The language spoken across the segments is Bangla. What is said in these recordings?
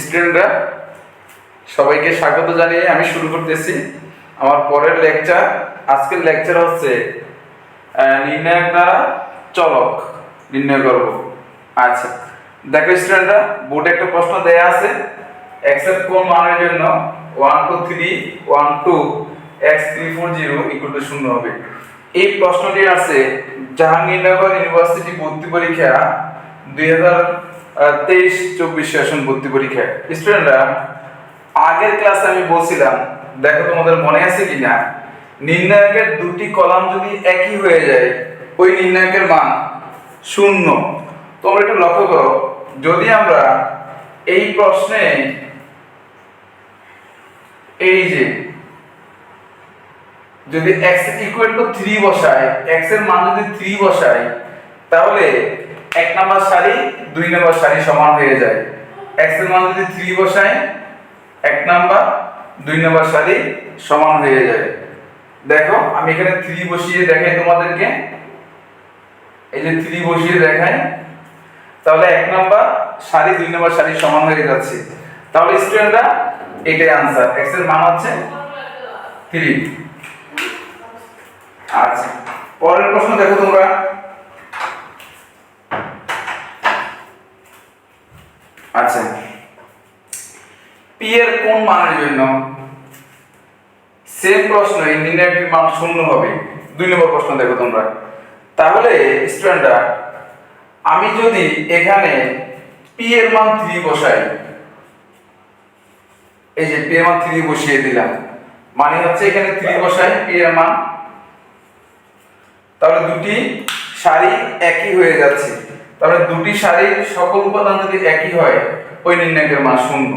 স্টুডেন্টরা সবাইকে স্বাগত জানিয়ে আমি শুরু করতেছি আমার পরের লেকচার আজকের লেকচার হচ্ছে নির্ণায়ক দ্বারা চলক, নির্ণয় করব আচ্ছা দেখো স্টুডেন্টরা বোর্ডে একটা প্রশ্ন দেয়া আছে এক্সের কোন মানের জন্য one two three one two x three four zero equal to শূন্য হবে? এই প্রশ্নটি আছে, জাহাঙ্গীরনগর ইউনিভার্সিটি ভর্তি পরীক্ষা দুই হাজার তেইশ, চব্বিশ সেশন ভর্তি পরীক্ষা। স্টুডেন্টরা, আগের ক্লাসে আমি বলছিলাম, দেখো তোমাদের মনে আছে কিনা? নির্ণায়কের দুটি কলাম যদি একই হয়ে যায়, ওই নির্ণায়কের মান শূন্য। তোমরা একটু লক্ষ্য করো, যদি আমরা এই প্রশ্নে, এই যে, যদি x ইকুয়াল টু থ্রি বসাই x এর মান যদি থ্রি বসাই তাহলে এক নাম্বার সারি দুই নাম্বার সারি সমান হয়ে যায়। X এর মান যদি 3 বসাই, এক নাম্বার, দুই নাম্বার সারি সমান হয়ে যায়। দেখো, আমি এখানে 3 বসিয়ে দেখাই তোমাদেরকে। এই যে 3 বসিয়ে দেখাই, তাহলে এক নাম্বার সারি দুই নাম্বার সারি সমান হয়ে যাচ্ছে। তাহলে স্টুডেন্টরা এটাই আনসার x এর মান হচ্ছে 3 আচ্ছা পরের প্রশ্ন দেখো তোমরা। আচ্ছা। পি এর কোন মানের জন্য? সেম প্রশ্ন, এই নির্ণয়টির মান শূন্য হবে। দুই নম্বর প্রশ্ন দেখো তোমরা। তাহলে স্টুডেন্টরা আমি যদি এখানে পি এর মান 3 বসাই, এই যে পি এর মান 3 বসিয়ে দিলাম মানে হচ্ছে এখানে 3 বসাই পি এর মান, তাহলে দুটি সারি একই হয়ে যাচ্ছে। তাহলে দুটি সারির সকল উপাদান যদি একই হয়, ওই নির্ণায়কের মান শূন্য।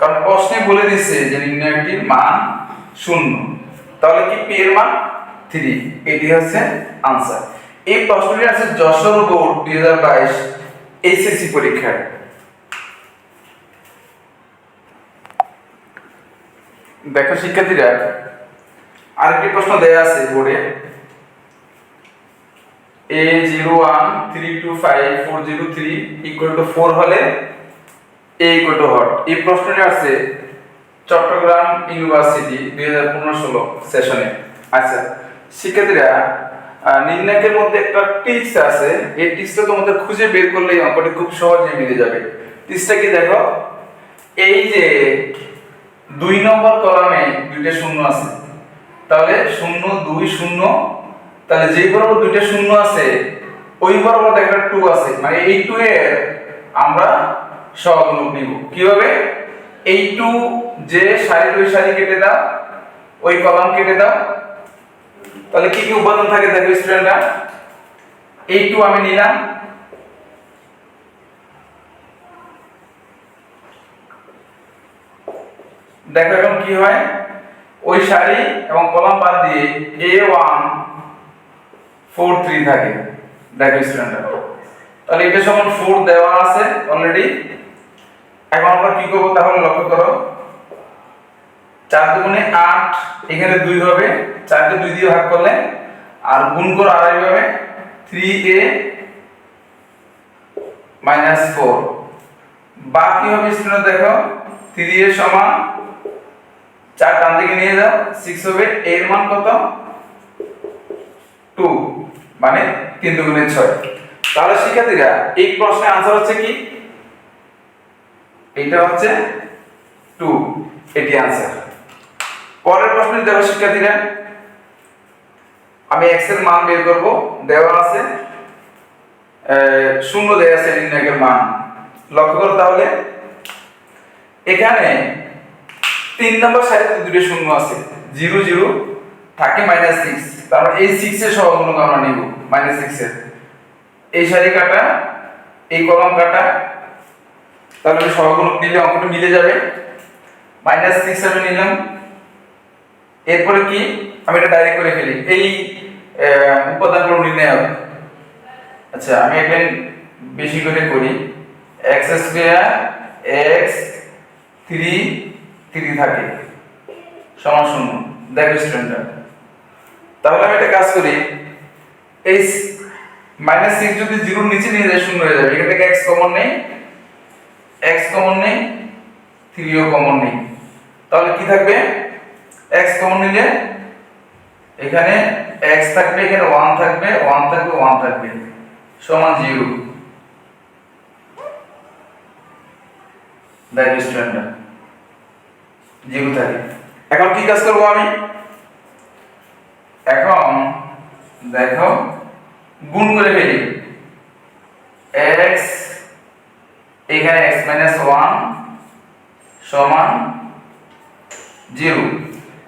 কারণ প্রশ্নে বলে দিচ্ছে যে নির্ণায়কটির মান শূন্য। তাহলে কি পি এর মান? থ্রি এটি হচ্ছে আনসার এই প্রশ্নটি আছে যশোর বোর্ড দুই হাজার বাইশ এইচএসসি পরীক্ষায়। দেখো শিক্ষার্থীরা, আরেকটি প্রশ্ন দেয়া আছে বোর্ডে। A zero one three two five four zero three equal to four হলে এ ইকুয়াল টু হট এই প্রশ্নটি আছে চট্টগ্রাম ইউনিভার্সিটি দুই হাজার পনেরো ষোলো সেশনে আচ্ছা শিক্ষার্থীরা নির্ণায়কের মধ্যে একটা টিপস আছে। এই টিপসটা তোমাদের খুঁজে বের করলেই অঙ্কটি খুব সহজে মিলে যাবে। টিপসটা কি দেখো? এই যে দুই নম্বর কলামে দুইটা শূন্য আছে। তাহলে শূন্য, দুই, শূন্য তাহলে যেই বরাবর দুইটা শূন্য আছে, ওই বরাবর একটা টু আছে। মানে এই টু এর আমরা সহগুণক নিব। কীভাবে? এই টু যে সারি দুই সারি কেটে দাও, ওই কলাম কেটে দাও। তাহলে কি কি উপাদান থাকে দেখো স্টুডেন্টরা এই টু আমি নিলাম। দেখো এখন কি হয়? ওই সারি এবং কলাম বাদ দিয়ে এ ওয়ান ফোর থ্রি থাকে। দেখো স্টুডেন্টরা তাহলে এটা সমান ফোর দেওয়া আছে অলরেডি এখন আমরা কি করব তাহলে লক্ষ্য করো। চার দুগুণে আট, এখানে দুই হবে। চারটে দুই দিয়ে ভাগ করলে, আর গুণ করে আড়াই হবে থ্রি এ মাইনাস ফোর বাকি হবে স্টুডেন্ট দেখো থ্রি এর সমান চার, ডান দিকে নিয়ে যাও। সিক্স হবে এর মান কত? টু মানে তিন দুগুণে ছয়। তাহলে শিক্ষার্থীরা এই প্রশ্নের আনসার হচ্ছে কি? এইটা হচ্ছে টু এটি আনসার পরের প্রশ্নে দেখো শিক্ষার্থীরা। আমি এক্সের মান বের করব দেওয়া আছে। শূন্য দেওয়া আছে নির্ণায়কের মান। লক্ষ্য করো তাহলে। এখানে তিন নম্বর সারিতে দুটো শূন্য আছে, জিরো জিরো থাকে মাইনাস সিক্স তারপর এই সিক্স এর সহগুণক আমরা নিব, মাইনাস সিক্স এর। এই সারি কাটা, এই কলম কাটা, তাহলে সহগুণক নিলে অঙ্কটা মিলে যাবে। মাইনাস সিক্স আমি নিলাম। এরপরে কি? আমি এটা ডাইরেক্ট করে ফেলি। এই উপাদানগুলো নির্ণয় হবে। আচ্ছা আমি এটা বেশি করে করি। X square x three three থাকে। সমান শূন্য। দেখো স্টুডেন্টরা তাহলে আমি একটা কাজ করি, এই মাইনাস সিক্স যদি জিরোর নিচে নিয়ে যায়, শূন্য হয়ে যাবে। এখান থেকে এক্স কমন নেই এক্স কমন নেই থ্রিও কমন নেই। তাহলে কি থাকবে? এক্স কমন নিলে এখানে এক্স থাকবে, এখানে ওয়ান থাকবে ওয়ান থাকবে ওয়ান থাকবে, সমান জিরো জিরো থাকে। এখন কি কাজ করব আমি? এখন দেখো, গুণ করে ফেলি। এক্স এখানে এক্স মাইনাস ওয়ান সমান জিরো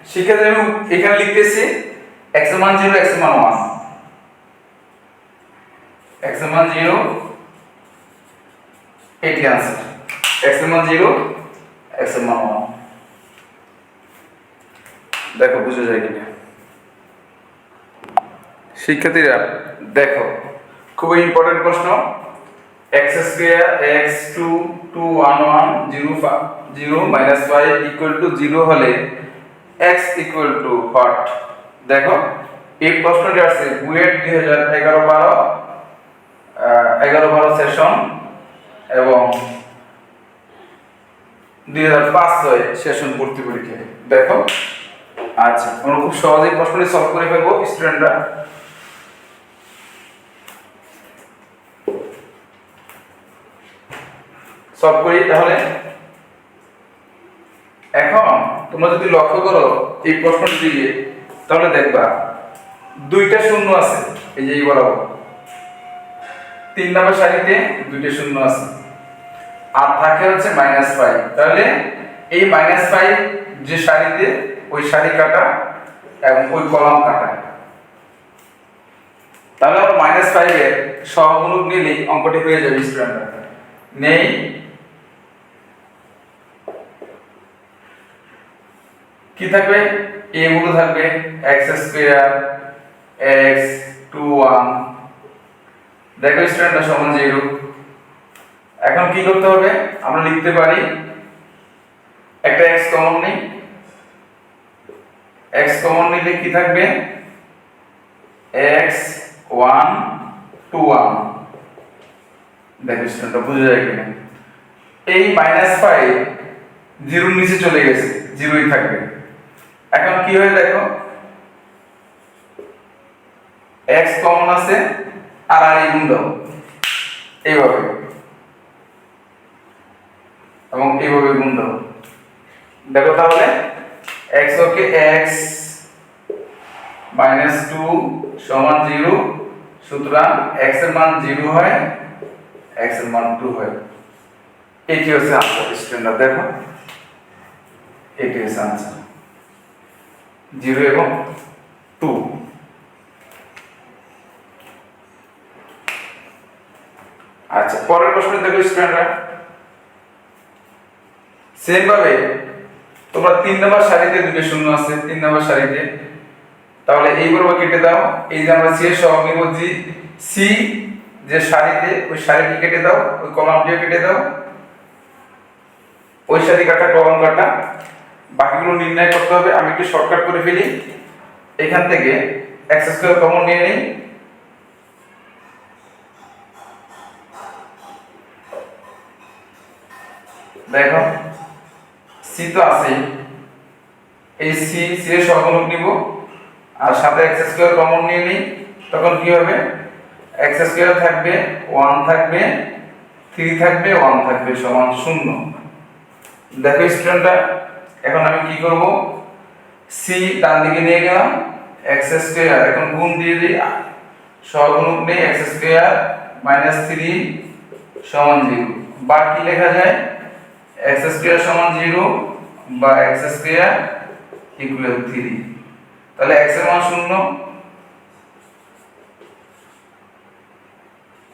সেক্ষেত্রে এখানে লিখতেছি এক্স মান জিরো এক্স মান ওয়ান এক্স মান জিরো এটি আনসার এক্স মান জিরো এক্স মান ওয়ান দেখো, বুঝে যায় কিনা। শিক্ষার্থীরা, দেখো, খুবই ইম্পর্টেন্ট প্রশ্ন। X square x two two one one zero zero minus five equal to zero হলে এক্স ইকুয়াল টু হোয়াট দেখো, এই প্রশ্নটি আসছে বুয়েট দুই হাজার এগারো বারো এগারো বারো সেশন এবং দুই হাজার পাঁচ ছয় সেশন ভর্তি পরীক্ষায়। দেখো আচ্ছা আমরা খুব সহজেই প্রশ্নটি সলভ করে ফেলব স্টুডেন্টরা সলভ করি তাহলে? এখন তোমরা যদি লক্ষ্য করো এই প্রশ্নটি দিয়ে তাহলে দেখবা দুইটা শূন্য আছে, এই যে এই বরাবর। তিন নম্বর সারিতে দুইটা শূন্য আছে। আর থাকে হচ্ছে মাইনাস ফাইভ তাহলে এই মাইনাস ফাইভ যে সারিতে, ওই সারি কাটা এবং ওই কলাম কাটা। তাহলে মাইনাস ফাইভের সহগুণক নিলেই অঙ্কটি হয়ে যাবে স্টুডেন্টরা নেই কি থাকবে? এ গুলো থাকবে x square x two one দেখো স্টুডেন্টরা সমান জিরো এখন কি করতে হবে? আমরা লিখতে পারি একটা এক্স কমন নেই। এক্স কমন নিলে কি থাকবে? এক্স ওয়ান টু ওয়ান দেখো স্টুডেন্টরা বুঝে যায় কিনা। এই মাইনাস জিরোর নিচে চলে গেছে জিরোই থাকবে। এখন কি হয় দেখো? X কমন আছে আর আর এই গুণ এইভাবে। এবং এইভাবে গুণ দাও দেখো তাহলে, x okay x minus two সমান জিরো সুতরাং x এর মান জিরো হয়, x এর মান টু হয়। এটি হচ্ছে আনসার স্টুডেন্টরা দেখো। এটি হচ্ছে আনসার জিরো এবং টু। আচ্ছা পরের প্রশ্ন দেখো স্টুডেন্টরা। সেম ভাবে তোমরা তিন নম্বর সারিতে দুটো শূন্য আছে, তিন নম্বর সারিতে। তাহলে এই বরাবর কেটে দাও, এই যে আমরা সি এর সহগ জি সি যে সারিতে, ওই সারিটি কেটে দাও, ওই কলামটিও কেটে দাও। ওই সারি কাটা কলম কাটা। বাকিগুলো নির্ণয় করতে হবে, আমি একটু শর্টকাট করে ফেলি। এখান থেকে এক্স স্কোয়ার কমন নিয়ে নিই। দেখো সি তো আছে এই সি সি এর সহগুণক নিব, আর সাথে এক্স স্কোয়ার কমন নিয়ে নিই। তখন কি হবে? এক্স স্কোয়ার থাকবে ওয়ান থাকবে থ্রি থাকবে ওয়ান থাকবে, সমান শূন্য। দেখো স্টুডেন্টরা এখন আমি কি করব? সি ডান দিকে নিয়ে গেলাম এক্স স্কোয়ার এখন গুণ দিয়ে দিই সহগুণক নেই এক্স স্কোয়ার মাইনাস থ্রি সমান জিরো বা কি লেখা যায়? এক্স স্কোয়ার সমান জিরো বা এক্স স্কোয়ার ইকুয়াল থ্রি তাহলে এক্সের মান শূন্য।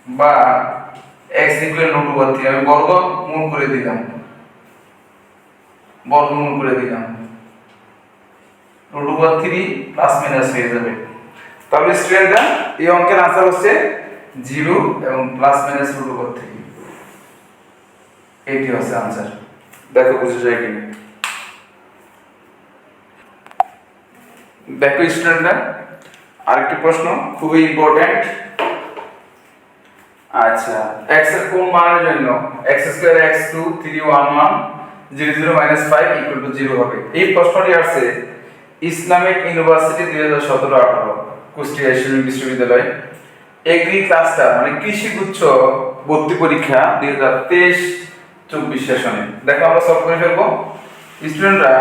বা এক্স ইকুয়াল ওভার থ্রি আমি বর্গ মূল করে দিলাম। বর্গমূল করে দিলাম। Root over three plus minus হয়ে যাবে। তাহলে স্টুডেন্টরা এই অঙ্কের আনসার হচ্ছে জিরো এবং plus minus root over three এটি হচ্ছে আনসার দেখো বুঝে যায় কিনা। দেখো স্টুডেন্টরা আরেকটি প্রশ্ন, খুবই ইম্পর্টেন্ট আচ্ছা x এর কোন মানের জন্য? x square x2 3 1 1 zero zero minus five equal to হবে। এই প্রশ্নটি আসছে ইসলামিক ইউনিভার্সিটি দুই হাজার সতেরো আঠারো, কুষ্টিয়া ইসলামিক বিশ্ববিদ্যালয়। এগ্রি ক্লাস্টার মানে কৃষি গুচ্ছ ভর্তি পরীক্ষা দুই হাজার তেইশ চব্বিশ সেশনে দেখো আমরা সলভ করে ফেলব। স্টুডেন্টরা,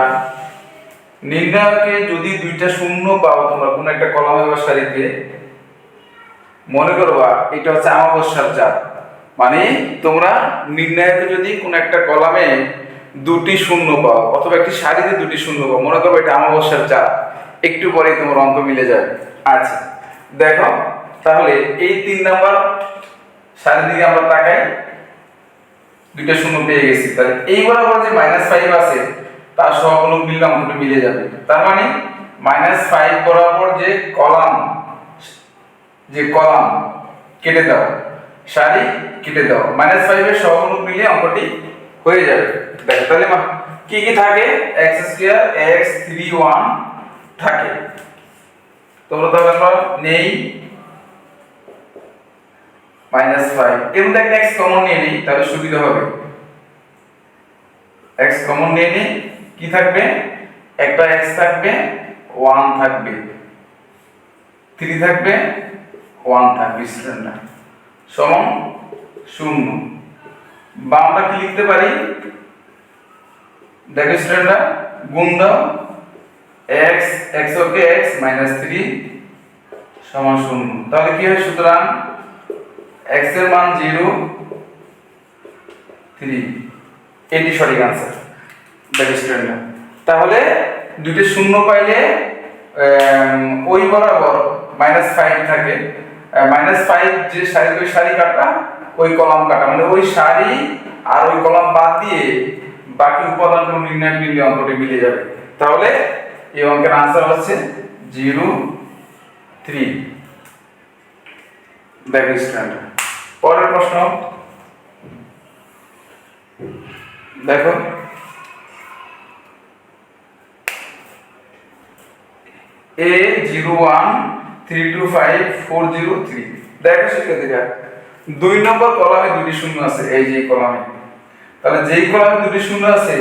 নির্ণায়কে যদি দুইটা শূন্য পাও তোমরা, কোনো একটা কলামে বা সারিতে, মনে করবা এটা হচ্ছে আমাবস্যার চাপ মানে তোমরা নির্ণায়কে যদি কোনো একটা কলামে দুটি শূন্য পাও, অথবা একটি সারিতে দুটি শূন্য পাও, মনে করব এটা আমাবস্যার চাপ একটু পরেই তোমার অঙ্ক মিলে যাবে আচ্ছা দেখো, তাহলে এই তিন নাম্বার সারির দিকে আমরা তাকাই, দুইটা শূন্য পেয়ে গেছি। তাহলে এই বরাবর যে মাইনাস ফাইভ আছে, তার সহগুলো মিললে অঙ্কটা মিলে যাবে। তার মানে মাইনাস ফাইভ বরাবর যে কলাম যে কলাম, কেটে দাও। সারি কেটে দাও। মাইনাস ফাইভের সহগুলো মিলিয়ে অঙ্কটি হয়ে যাবে। দেখো তাহলে কি কি থাকে? X square x three one থাকে। তোমরা তাহলে আমরা নেই। মাইনাস ফাইভ এর মধ্যে একটা এক্স কমন নিয়ে নিই, তাহলে সুবিধা হবে। এক্স কমন নিয়ে নিই, কি থাকবে? একটা এক্স থাকবে ওয়ান থাকবে। থ্রি থাকবে ওয়ান থাকবে স্টুডেন্টরা সমান শূন্য। বা আমরা কি লিখতে পারি? দেখো স্টুডেন্টরা গুণ দাও x x okay x minus three সমান শূন্য। তাহলে কি হয়? সুতরাং x এর মান জিরো থ্রি এটি সঠিক आंसर দেখো স্টুডেন্টরা তাহলে দুটি শূন্য পাইলে ওই বরাবর মাইনাস ফাইভ থাকে। মাইনাস ফাইভ যে সারি সারি কাটা ওই কলাম কাটা মানে ওই সারি আর ওই কলাম বাদ দিয়ে বাকি উপাদানগুলো নির্ণয় করলে অঙ্কটি মিলে যাবে। তাহলে এই অঙ্কের আনসার হচ্ছে জিরো থ্রি দেখো পরের প্রশ্ন। দেখো। A zero one three two five four zero three দেখো শিক্ষার্থীরা। দুই নম্বর কলামে দুটি শূন্য আছে, এই যে কলামে। তাহলে যেই কলামে দুটি শূন্য আছে,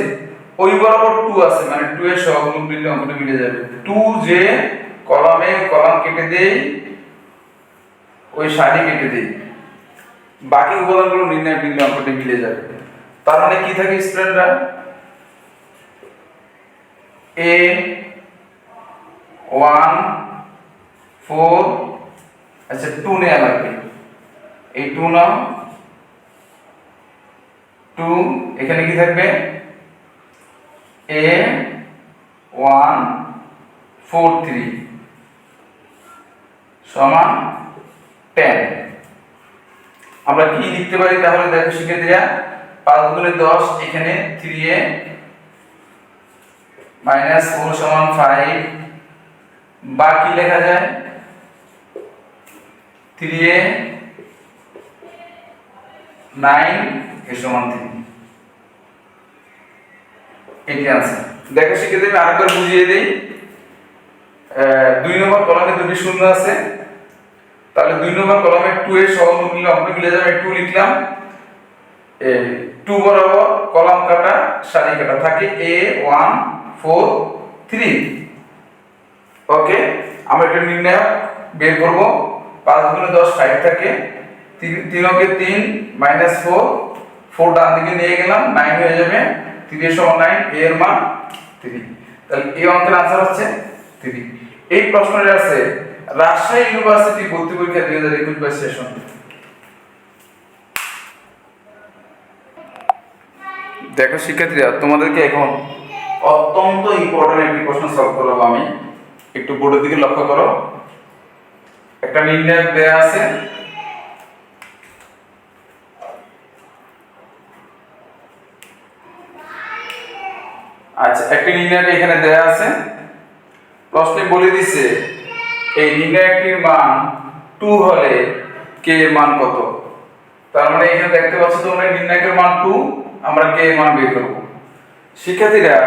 ওই বরাবর টু আছে মানে টু এর সহগুলো মিললে অঙ্কটা মিলে যাবে। টু যে কলামে কলাম কেটে দেই, ওই সারি কেটে দেই। বাকি উপাদানগুলো নির্ণয় করলে অঙ্কটি মিলে যাবে। তার মানে কি থাকে স্টুডেন্টরা এ ওয়ান ফোর আচ্ছা টু নেওয়া লাগবে। এই টু নাও। টু এখানে কি থাকবে? এ ওয়ান ফোর থ্রি সমান টেন আমরা কি লিখতে পারি তাহলে? দেখো শিক্ষার্থীরা, পাঁচ গুণে দশ, এখানে থ্রি এ মাইনাস ফোর সমান ফাইভ বা কি লেখা যায় থ্রি এ নাইন এ সমান থ্রি এটি আছে দেখো শিক্ষার্থী আমি আরেকবার বুঝিয়ে দিই। দুই নম্বর কলামে দুটি শূন্য আছে। তাহলে দুই নম্বর কলামে টু এর সহগ মিলে অঙ্ক মিলে যাবে। টু লিখলাম। টু বরাবর কলাম কাটা, সারি কাটা। থাকে A one four three okay আমরা এটা নির্ণয় বের করব। পাঁচ গুণে দশ ফাইভ থাকে। তিন- অঙ্কে তিন মাইনাস ফোর ফোর ডান দিকে নিয়ে গেলাম নাইন হয়ে যাবে থ্রি সমান নাইন এর মান থ্রি তাহলে এই অঙ্কের আনসার হচ্ছে থ্রি এই প্রশ্নটি আছে, রাজশাহী ইউনিভার্সিটি ভর্তি পরীক্ষা দুই হাজার সেশন দেখো শিক্ষার্থীরা, তোমাদেরকে এখন অত্যন্ত ইম্পর্টেন্ট একটি প্রশ্ন সলভ করব আমি। একটু বোর্ডের দিকে লক্ষ্য করো। একটা নির্ণয় দেয়া আছে আচ্ছা একটা নির্ণয় এখানে দেয়া আছে। প্রশ্নে বলে দিছে, এই নির্ণয়টির মান টু হলে কে এর মান কত? তার মানে এখানে দেখতে পাচ্ছ তোমরা নির্ণায়কের মান টু আমরা কে এর মান বের করব। শিক্ষার্থীরা,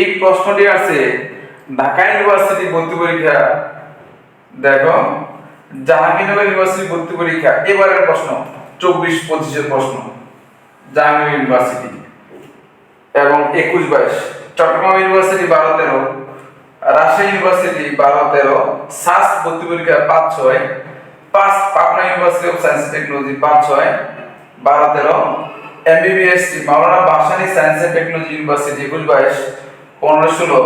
এই প্রশ্নটি আছে ঢাকা ইউনিভার্সিটি ভর্তি পরীক্ষা। দেখো, জাহাঙ্গীরনগর ইউনিভার্সিটি ভর্তি পরীক্ষা, এবারের প্রশ্ন, চব্বিশ পঁচিশের প্রশ্ন জাহাঙ্গীর ইউনিভার্সিটি। এবং একুশ বাইশ। চট্টগ্রাম ইউনিভার্সিটি বারো তেরো, রাজশাহী ইউনিভার্সিটি বারো তেরো সাস ভর্তি পরীক্ষা পাঁচ ছয়, পাঁচ Pabna university of science technology পাঁচ ছয়, বারো তেরো MBBS Maulana Bhasani science and technology university একুশ বাইশ, পনেরো ষোলো,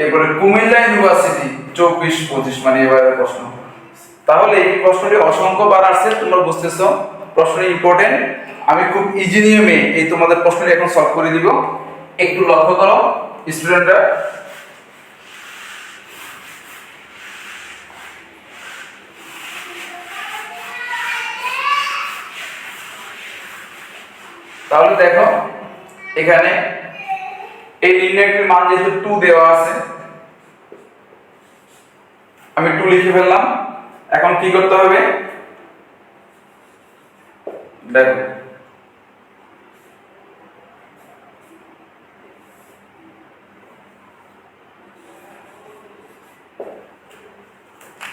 এরপরে কুমিল্লা ইউনিভার্সিটি চব্বিশ পঁচিশ মানে এবারের প্রশ্ন। তাহলে এই প্রশ্নটি অসংখ্য বার আসছে, তোমরা বুঝতেছো, প্রশ্নটি ইম্পর্টেন্ট আমি খুব ইজি নিয়মে এই তোমাদের প্রশ্নটি এখন সলভ করে দিব। একটু লক্ষ্য করো স্টুডেন্টরা তাহলে দেখো, এখানে এই নির্ণয়টির মান যেহেতু টু দেওয়া আছে, আমি টু লিখে ফেললাম। এখন কি করতে হবে? দেখো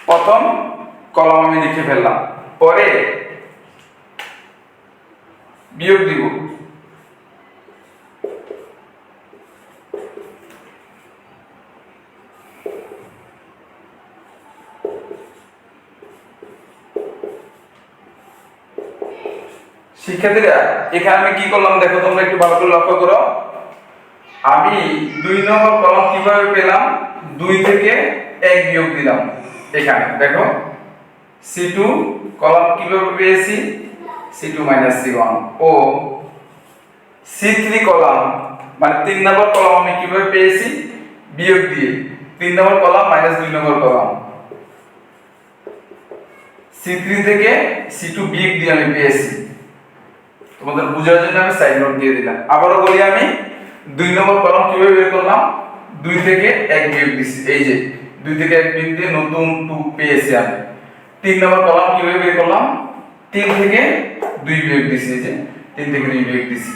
প্রথম কলম আমি লিখে ফেললাম। পরে বিয়োগ দিব। শিক্ষার্থীরা, এখানে আমি কি করলাম দেখো, তোমরা একটু ভালো করে লক্ষ্য করো। আমি দুই নম্বর কলম কীভাবে পেলাম? দুই থেকে এক বিয়োগ দিলাম। এখানে, দেখো সি টু কলম কীভাবে পেয়েছি? C two minus C one ও সি থ্রি কলাম মানে তিন নম্বর কলাম আমি কীভাবে পেয়েছি? বিয়োগ দিয়ে। তিন নম্বর কলাম মাইনাস দুই নম্বর কলাম। সি থ্রি থেকে সি টু বিয়োগ দিয়ে আমি পেয়েছি। তোমাদের বোঝার জন্য আমি সাইড নোট দিয়ে দিলাম। আবারও বলি আমি, দুই নম্বর কলাম কীভাবে বের করলাম? দুই থেকে এক বিয়োগ দিছি। এই যে দুই থেকে এক বিয়োগ দিয়ে নতুন টু পেয়েছি আমি। তিন নম্বর কলাম কীভাবে বের করলাম? তিন থেকে দুই বিয়োগ দিছি যে, তিন থেকে দুই বিয়োগ দিছি।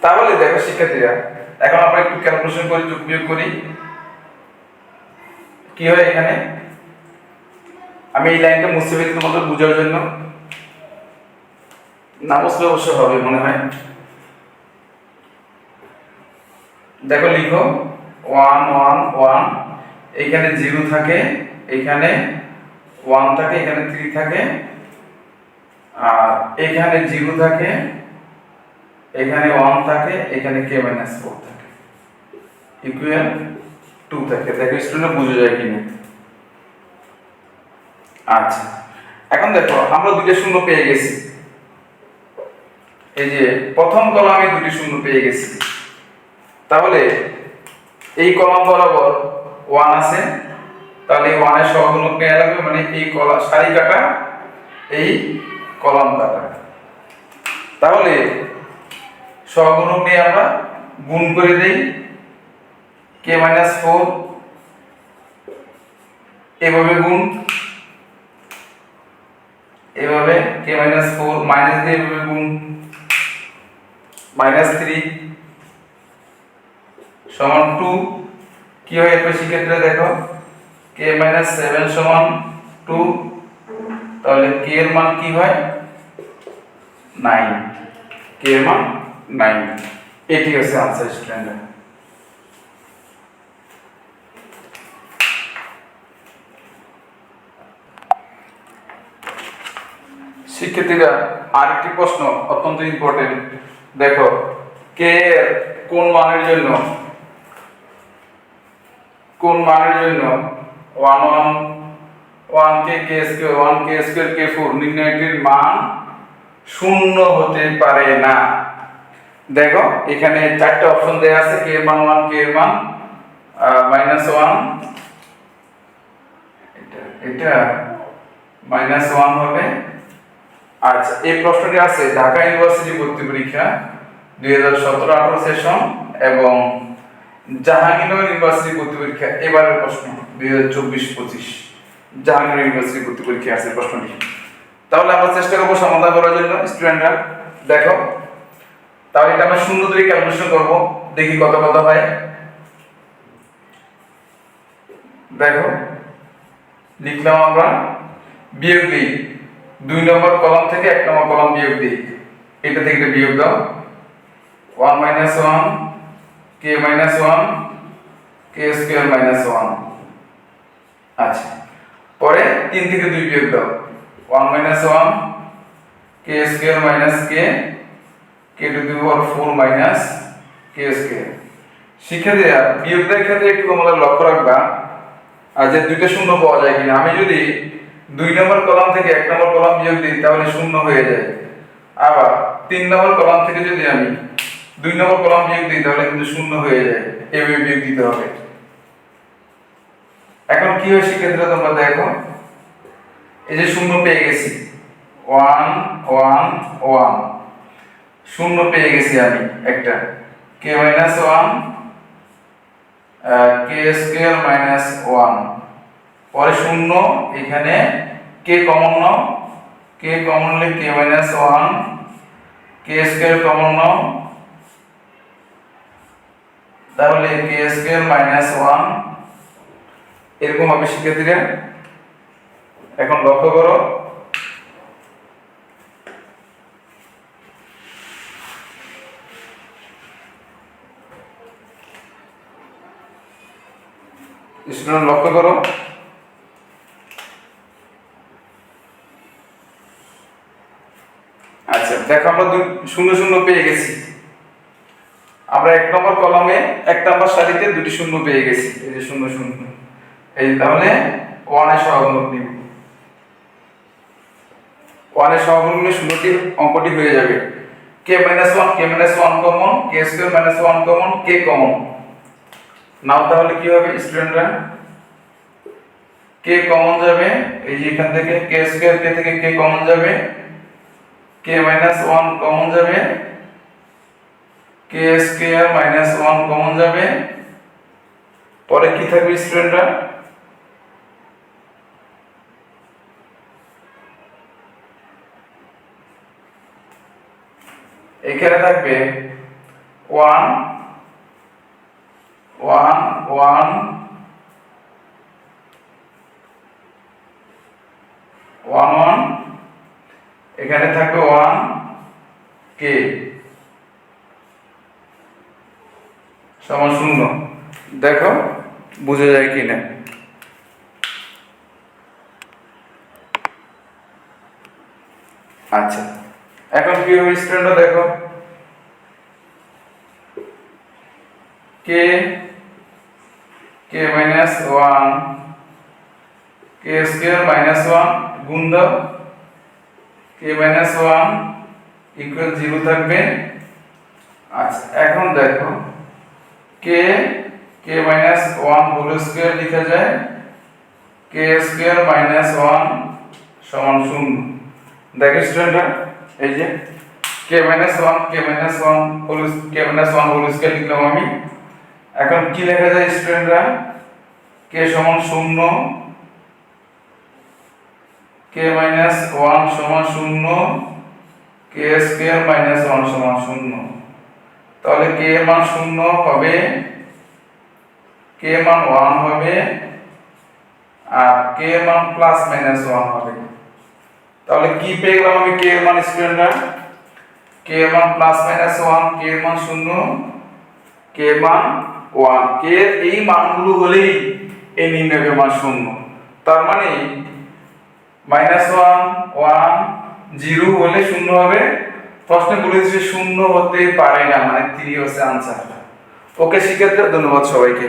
তাহলে দেখো শিক্ষার্থীরা, এখন আমরা একটু ক্যালকুলেশন করি, যোগ বিয়োগ করি। কি হয় এখানে? আমি এই লাইনটা মুছে ফেলি তোমাদের বোঝার জন্য। না বুঝলে অবশ্য হবে মনে হয়। দেখো লিখো। ওয়ান ওয়ান ওয়ান এইখানে জিরো থাকে, এখানে ওয়ান থাকে, এখানে থ্রি থাকে। আর এখানে জিরো থাকে, এখানে ওয়ান থাকে, এখানে কে মাইনাস ফোর থাকে। ইকুয়াল টু থাকে। দেখো স্টুডেন্ট বুঝে যায় কিনা? আচ্ছা। এখন দেখো, আমরা দুইটা শূন্য পেয়ে গেছি। এই যে প্রথম কলামে দুটি শূন্য পেয়ে গেছি। তাহলে এই কলাম বরাবর ওয়ান আছে। তাহলে ওয়ানের সহগুণক নেওয়া লাগবে মানে এই কলা সারি কাটা, এই কলাম কাটা। তাহলে সহগুণক নিয়ে আমরা গুণ করে দেই। কে মাইনাস ফোর এভাবে গুণ। এভাবে কে মাইনাস ফোর মাইনাস দিয়ে এভাবে গুণ। মাইনাস থ্রি সমান টু কি হয় এরপর সেক্ষেত্রে দেখো? কে মাইনাস সেভেন সমান টু তাহলে কে এর মান কি হয়? নাইন কে এর মান নাইন এটি হচ্ছে আনসার স্টুডেন্ট শিক্ষার্থীরা, আরেকটি প্রশ্ন অত্যন্ত ইম্পর্টেন্ট দেখো কে কোন মানের জন্য কোন মানের জন্য one one one k k square, one k square, k four নির্ণয়টির মান শূন্য হতে পারে না। দেখো, এখানে চারটে অপশন দেওয়া আছে, কে মান ওয়ান, কে মান মাইনাস ওয়ান এটা মাইনাস ওয়ান হবে। আচ্ছা এই প্রশ্নটি আছে, ঢাকা ইউনিভার্সিটি ভর্তি পরীক্ষা দুই হাজার সতেরো আঠারো সেশন এবং জাহাঙ্গীরনগর ইউনিভার্সিটি ভর্তি পরীক্ষা এবারের প্রশ্ন, দুই হাজার চব্বিশ পঁচিশ। জাহাঙ্গীরনগর ইউনিভার্সিটি ভর্তি পরীক্ষা আছে প্রশ্নটি। তাহলে আমরা চেষ্টা করব সমাধান করার জন্য। স্টুডেন্টরা, দেখো, তাহলে এটা আমরা শূন্য থেকে ক্যালকুলেশন করব। দেখি কত কত হয়। দেখো, লিখলাম আমরা বিয়োগ দিই। দুই নম্বর কলাম থেকে এক নম্বর কলাম বিয়োগ দিই। এটা থেকে বিয়োগ দাও। One minus one k minus one k square minus one আচ্ছা। পরে তিন থেকে দুই বিয়োগ দাও। One minus one k square minus k k to the power four minus k square শিক্ষার্থীরা বিয়োগের ক্ষেত্রে একটু তোমরা লক্ষ্য রাখবা, আর যে দুইটা শূন্য পাওয়া যায় কিনা। আমি যদি দুই নম্বর কলাম থেকে এক নম্বর কলাম বিয়োগ দিই, তাহলে শূন্য হয়ে যায়। আবার তিন নম্বর কলাম থেকে যদি আমি দুই নম্বর কলাম বিয়োগ দিই, তাহলে কিন্তু শূন্য হয়ে যায়। এভাবে বিয়োগ দিতে হবে। এখন কি হয় শিক্ষার্থীরা তোমরা দেখো, এই যে শূন্য পেয়ে গেছি। One one one. শূন্য পেয়ে গেছি আমি একটা। K minus one k square minus one পরে শূন্য, এখানে কে কমন নাও। K common k minus one k square common নাও। তাহলে কে স্কোয়ার মাইনাস ওয়ান এরকম হবে শিক্ষার্থীরা। এখন লক্ষ্য করো। স্টুডেন্ট লক্ষ্য করো। আচ্ছা দেখো আমরা শূন্য শূন্য পেয়ে গেছি। আমরা এক নম্বর কলমে এক নম্বর সারিতে দুটি শূন্য পেয়ে গেছি। এই যে শূন্য শূন্য। এই তাহলে ওয়ানের সহগুণক নিব। ওয়ানের সহগুণক নিলে শূন্যটি অঙ্কটি হয়ে যাবে। K minus one k minus one common k square minus one common k common নাও তাহলে কি হবে স্টুডেন্টরা কে কমন যাবে? এই যে এখান থেকে কে স্কোয়ার কে থেকে কে কমন যাবে? কে মাইনাস ওয়ান কমন যাবে? K square minus one common যাবে? পরে কি থাকবে স্টুডেন্টরা? এখানে থাকবে one one one one one. এখানে থাকবে ওয়ান, কে? সমান শূন্য। দেখো, বুঝে যায় কি না আচ্ছা এখন কি হবে স্টুডেন্টরা দেখো। K k minus one k square minus one গুণ দাও। K minus one equal zero থাকবে। আচ্ছা এখন দেখো। K k minus one whole square লেখা যায়। কে স্কোয়ার মাইনাস ওয়ান সমান শূন্য। দেখো স্টুডেন্টরা এই যে k minus one k minus one whole k minus one whole square লিখলাম আমি। এখন কি লেখা যায় স্টুডেন্টরা কে সমান শূন্য কে মাইনাস ওয়ান সমান শূন্য কে স্কোয়ার মাইনাস ওয়ান সমান শূন্য। তাহলে কে মান শূন্য হবে? কে মান ওয়ান হবে আর কে মান প্লাস মাইনাস ওয়ান হবে। তাহলে কি পেয়ে গেলাম আমি কে এর মান স্টুডেন্টরা কে এর মান প্লাস মাইনাস ওয়ান কে এর মান শূন্য, কে এর মান ওয়ান কে এর এই মানগুলো হলেই এই নির্ণয়ের মান শূন্য। তার মানে মাইনাস ওয়ান ওয়ান জিরো হলে শূন্য হবে। প্রশ্নে বলে দিচ্ছে শূন্য হতে পারে না মানে থ্রি হচ্ছে আনসার ওকে শিক্ষার্থীরা ধন্যবাদ সবাইকে।